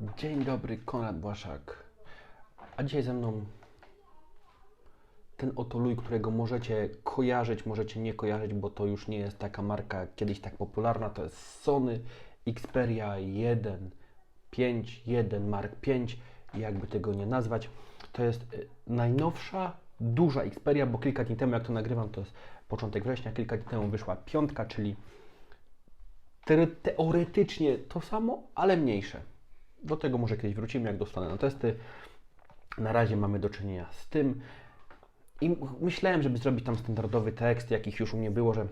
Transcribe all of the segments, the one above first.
Dzień dobry, Konrad Błaszak. A dzisiaj ze mną ten oto luj, którego możecie kojarzyć, możecie nie kojarzyć, bo to już nie jest taka marka kiedyś tak popularna. To jest Sony Xperia 1, 5, 1 Mark 5, jakby tego nie nazwać. To jest y, najnowsza, duża Xperia, bo kilka dni temu, jak to nagrywam, to jest początek września, kilka dni temu wyszła piątka, czyli te- teoretycznie to samo, ale mniejsze. Do tego może kiedyś wrócimy, jak dostanę na testy. Na razie mamy do czynienia z tym. I myślałem, żeby zrobić tam standardowy tekst, jakich już u mnie było, że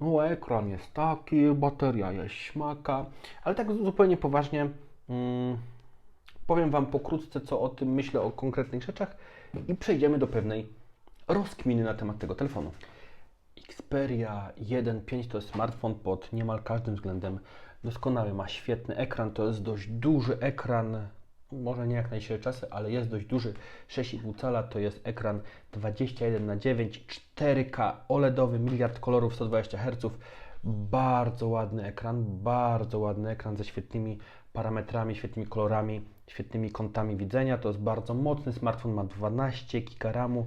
no ekran jest taki, bateria jest śmaka, ale tak zupełnie poważnie mm, powiem Wam pokrótce, co o tym myślę, o konkretnych rzeczach i przejdziemy do pewnej rozkminy na temat tego telefonu. Xperia 1.5 to jest smartfon pod niemal każdym względem doskonały. Ma świetny ekran, to jest dość duży ekran, może nie jak na dzisiejsze czasy, ale jest dość duży. 6,5 cala to jest ekran 21 na 9 4K OLEDowy, miliard kolorów, 120 Hz. Bardzo ładny ekran, bardzo ładny ekran ze świetnymi parametrami, świetnymi kolorami, świetnymi kątami widzenia. To jest bardzo mocny smartfon, ma 12 GB RAMu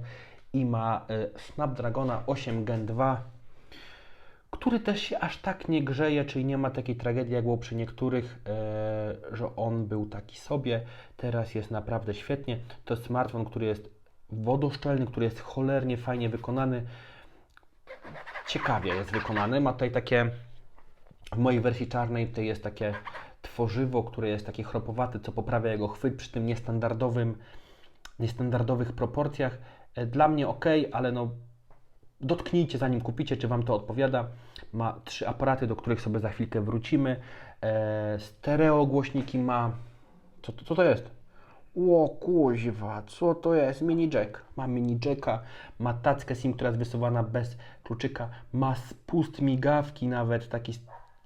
i ma y, Snapdragona 8 Gen 2 który też się aż tak nie grzeje, czyli nie ma takiej tragedii, jak było przy niektórych, e, że on był taki sobie. Teraz jest naprawdę świetnie. To jest smartfon, który jest wodoszczelny, który jest cholernie fajnie wykonany. Ciekawie jest wykonany. Ma tutaj takie, w mojej wersji czarnej tutaj jest takie tworzywo, które jest takie chropowate, co poprawia jego chwyt przy tym niestandardowym, niestandardowych proporcjach. E, Dla mnie ok, ale no dotknijcie zanim kupicie, czy Wam to odpowiada. Ma trzy aparaty, do których sobie za chwilkę wrócimy. E, stereo głośniki ma. Co, co to jest? O kuźwa, co to jest? Mini jack. Ma mini jacka, ma tackę SIM, która jest wysuwana bez kluczyka, ma spust migawki nawet, taki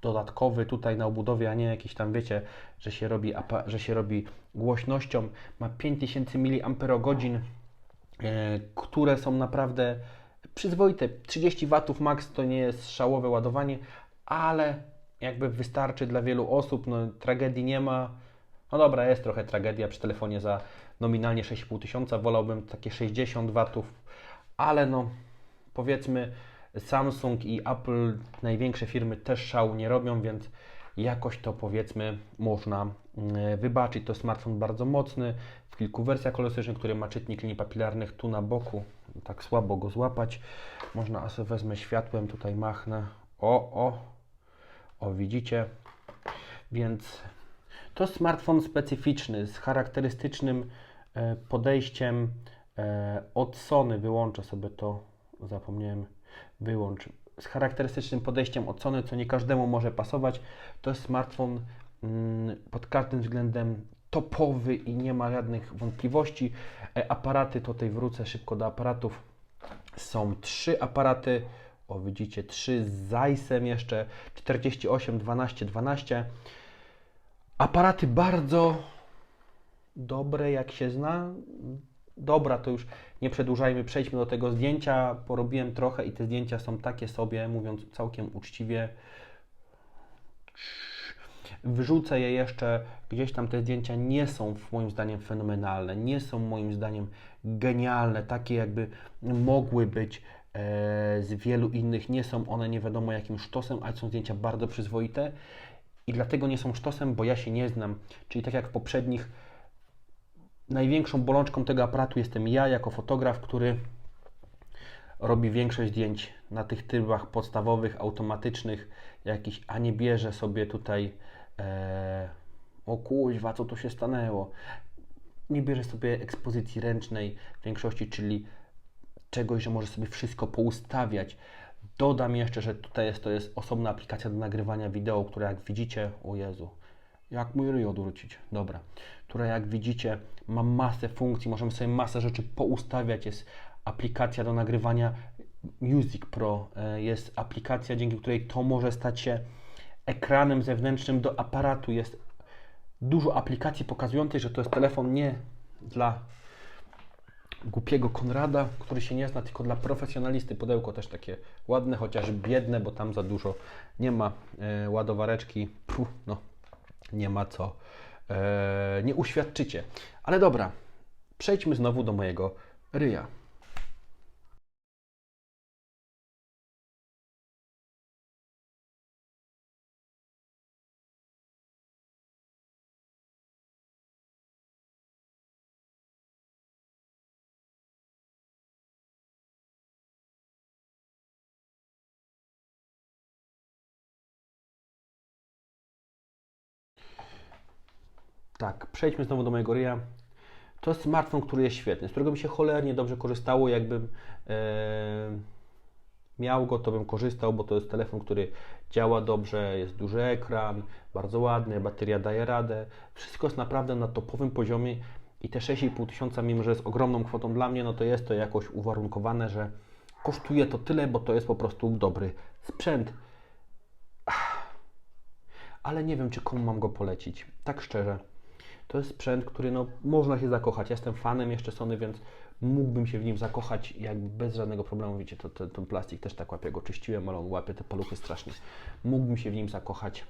dodatkowy tutaj na obudowie, a nie jakiś tam, wiecie, że się robi, że się robi głośnością. Ma 5000 mAh, e, które są naprawdę przyzwoite. 30 W max to nie jest szałowe ładowanie, ale jakby wystarczy dla wielu osób. No, tragedii nie ma. No dobra, jest trochę tragedia przy telefonie za nominalnie 6,5 tysiąca. Wolałbym takie 60 W, ale no powiedzmy Samsung i Apple, największe firmy też szału nie robią, więc jakoś to powiedzmy można mm, wybaczyć. To smartfon bardzo mocny, w kilku wersjach kolorystycznych, który ma czytnik linii papilarnych tu na boku. Tak słabo go złapać. Można, a wezmę światłem, tutaj machnę. O, o, o widzicie. Więc to smartfon specyficzny, z charakterystycznym e, podejściem e, od Sony. Wyłączę sobie to, zapomniałem, wyłącz. Z charakterystycznym podejściem od Sony, co nie każdemu może pasować. To jest smartfon mm, pod każdym względem topowy i nie ma żadnych wątpliwości. E, aparaty, tutaj wrócę szybko do aparatów. Są trzy aparaty. O, widzicie, trzy z Zeissem jeszcze 48, 12, 12. Aparaty bardzo dobre, jak się zna. Dobra, to już nie przedłużajmy, przejdźmy do tego zdjęcia. Porobiłem trochę i te zdjęcia są takie sobie, mówiąc całkiem uczciwie. Wyrzucę je jeszcze, gdzieś tam te zdjęcia nie są moim zdaniem fenomenalne, nie są moim zdaniem genialne, takie jakby mogły być e, z wielu innych, nie są one nie wiadomo jakim sztosem, ale są zdjęcia bardzo przyzwoite i dlatego nie są sztosem, bo ja się nie znam, czyli tak jak w poprzednich, największą bolączką tego aparatu jestem ja jako fotograf, który robi większość zdjęć na tych trybach podstawowych, automatycznych, jakiś, a nie bierze sobie tutaj e, o kuźwa, co tu się stanęło. Nie bierze sobie ekspozycji ręcznej w większości, czyli czegoś, że może sobie wszystko poustawiać. Dodam jeszcze, że tutaj jest, to jest osobna aplikacja do nagrywania wideo, która jak widzicie, o Jezu, jak mój ryj odwrócić, dobra, która jak widzicie ma masę funkcji, możemy sobie masę rzeczy poustawiać, jest aplikacja do nagrywania. Music Pro, e, jest aplikacja, dzięki której to może stać się ekranem zewnętrznym do aparatu, jest dużo aplikacji pokazujących, że to jest telefon nie dla głupiego Konrada, który się nie zna, tylko dla profesjonalisty. Pudełko też takie ładne, chociaż biedne, bo tam za dużo nie ma e, ładowareczki. Puh, no, nie ma co e, nie uświadczycie. Ale dobra, przejdźmy znowu do mojego ryja. Tak, przejdźmy znowu do mojego ryja. To jest smartfon, który jest świetny, z którego mi się cholernie dobrze korzystało. Jakbym e, miał go, to bym korzystał, bo to jest telefon, który działa dobrze, jest duży ekran, bardzo ładny, bateria daje radę. Wszystko jest naprawdę na topowym poziomie i te 6,5 tysiąca, mimo że jest ogromną kwotą dla mnie, no to jest to jakoś uwarunkowane, że kosztuje to tyle, bo to jest po prostu dobry sprzęt. Ale nie wiem, czy komu mam go polecić. Tak szczerze. To jest sprzęt, który no, można się zakochać. Ja jestem fanem jeszcze Sony, więc mógłbym się w nim zakochać jakby bez żadnego problemu. Widzicie, to, to, ten plastik też tak łapie, go czyściłem, ale on łapie te paluchy strasznie. Mógłbym się w nim zakochać.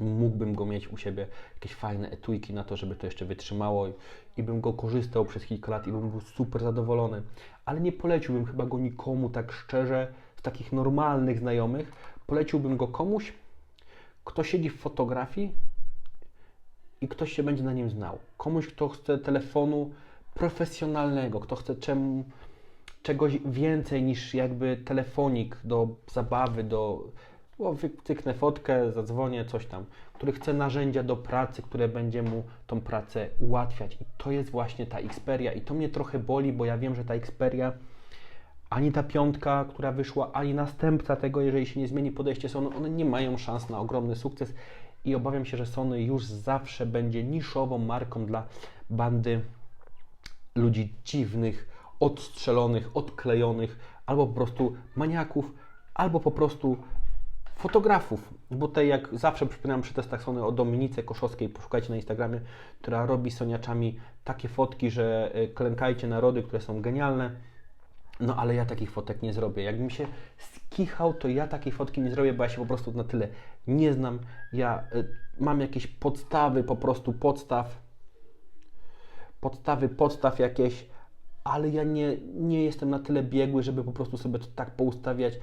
Mógłbym go mieć u siebie, jakieś fajne etujki na to, żeby to jeszcze wytrzymało i, i bym go korzystał przez kilka lat i bym był super zadowolony. Ale nie poleciłbym chyba go nikomu tak szczerze, z takich normalnych znajomych. Poleciłbym go komuś, kto siedzi w fotografii i ktoś się będzie na nim znał. Komuś, kto chce telefonu profesjonalnego, kto chce czemu, czegoś więcej niż jakby telefonik do zabawy, do o, wytyknę fotkę, zadzwonię, coś tam, który chce narzędzia do pracy, które będzie mu tą pracę ułatwiać. I to jest właśnie ta Xperia. I to mnie trochę boli, bo ja wiem, że ta Xperia ani ta piątka, która wyszła, ani następca tego, jeżeli się nie zmieni podejście Sony, one nie mają szans na ogromny sukces i obawiam się, że Sony już zawsze będzie niszową marką dla bandy ludzi dziwnych, odstrzelonych, odklejonych, albo po prostu maniaków, albo po prostu fotografów. Bo tutaj jak zawsze przypominam przy testach Sony o Dominice Koszowskiej, poszukajcie na Instagramie, która robi soniaczami takie fotki, że y, klękajcie narody, które są genialne. No ale ja takich fotek nie zrobię. Jakbym się skichał, to ja takiej fotki nie zrobię, bo ja się po prostu na tyle nie znam. Ja y, mam jakieś podstawy, po prostu podstaw, podstawy, podstaw jakieś, ale ja nie, nie jestem na tyle biegły, żeby po prostu sobie to tak poustawiać,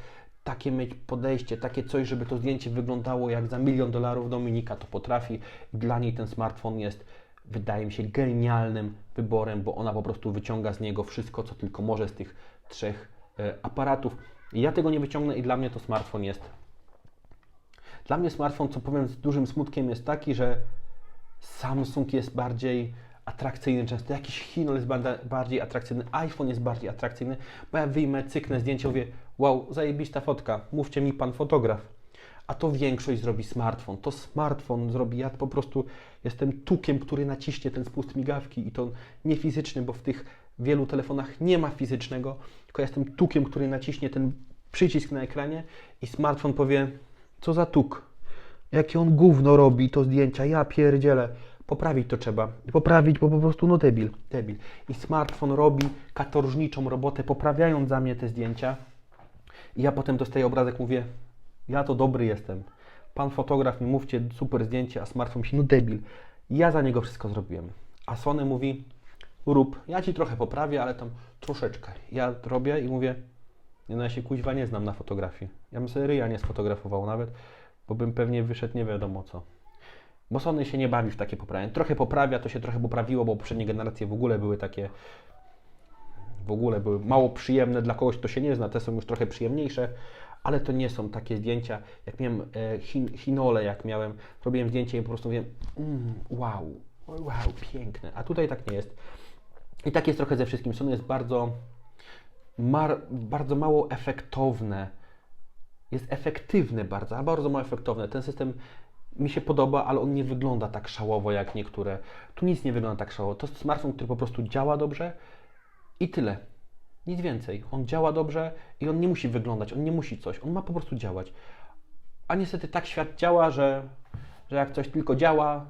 takie mieć podejście, takie coś, żeby to zdjęcie wyglądało jak za milion dolarów. Dominika to potrafi. Dla niej ten smartfon jest wydaje mi się genialnym wyborem, bo ona po prostu wyciąga z niego wszystko, co tylko może z tych trzech e, aparatów. Ja tego nie wyciągnę i dla mnie to smartfon jest. Dla mnie smartfon, co powiem z dużym smutkiem, jest taki, że Samsung jest bardziej atrakcyjny często, jakiś Chinol jest bardziej atrakcyjny, iPhone jest bardziej atrakcyjny, bo ja wyjmę, cyknę zdjęcie, mówię, wow, zajebista fotka, mówcie mi pan fotograf. A to większość zrobi smartfon. To smartfon zrobi. Ja po prostu jestem tukiem, który naciśnie ten spust migawki i to nie fizyczny, bo w tych wielu telefonach nie ma fizycznego, tylko jestem tukiem, który naciśnie ten przycisk na ekranie i smartfon powie, co za tuk. Jakie on gówno robi, to zdjęcia, ja pierdzielę. Poprawić to trzeba. Poprawić, bo po prostu no debil, debil. I smartfon robi katorżniczą robotę, poprawiając za mnie te zdjęcia. I ja potem dostaję obrazek, mówię, ja to dobry jestem. Pan fotograf mi mówcie super zdjęcie, a smartfon się, no debil. Ja za niego wszystko zrobiłem. A Sony mówi, rób, ja ci trochę poprawię, ale tam troszeczkę. Ja robię i mówię, nie no ja się kuźwa nie znam na fotografii. Ja bym sobie ryja nie sfotografował nawet, bo bym pewnie wyszedł nie wiadomo co. Bo Sony się nie bawi w takie poprawienie. Trochę poprawia, to się trochę poprawiło, bo poprzednie generacje w ogóle były takie w ogóle były mało przyjemne dla kogoś, kto się nie zna. Te są już trochę przyjemniejsze, ale to nie są takie zdjęcia. Jak miałem e, chin, chinole, jak miałem, robiłem zdjęcie i po prostu mówię, mm, wow, wow, piękne. A tutaj tak nie jest. I tak jest trochę ze wszystkim. Sony jest bardzo, mar, bardzo mało efektowne. Jest efektywny bardzo, ale bardzo mało efektowne. Ten system mi się podoba, ale on nie wygląda tak szałowo jak niektóre. Tu nic nie wygląda tak szałowo. To jest smartfon, który po prostu działa dobrze i tyle. Nic więcej. On działa dobrze i on nie musi wyglądać, on nie musi coś, on ma po prostu działać. A niestety tak świat działa, że, że jak coś tylko działa,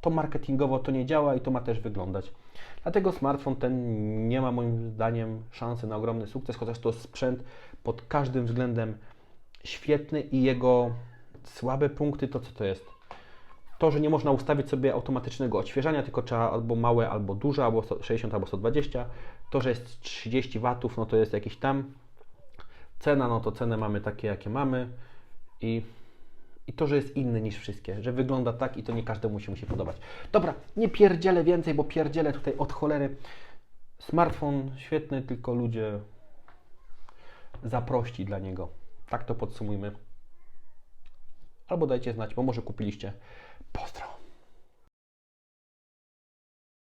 to marketingowo to nie działa i to ma też wyglądać. Dlatego smartfon ten nie ma moim zdaniem szansy na ogromny sukces, chociaż to sprzęt pod każdym względem świetny i jego słabe punkty to co to jest? To, że nie można ustawić sobie automatycznego odświeżania, tylko trzeba albo małe, albo duże, albo 60, albo 120. To, że jest 30 watów, no to jest jakiś tam. Cena, no to cenę mamy takie, jakie mamy. I, I to, że jest inny niż wszystkie, że wygląda tak i to nie każdemu się musi podobać. Dobra, nie pierdzielę więcej, bo pierdzielę tutaj od cholery. Smartfon świetny, tylko ludzie zaprości dla niego. Tak to podsumujmy. Albo dajcie znać, bo może kupiliście. Pozdro.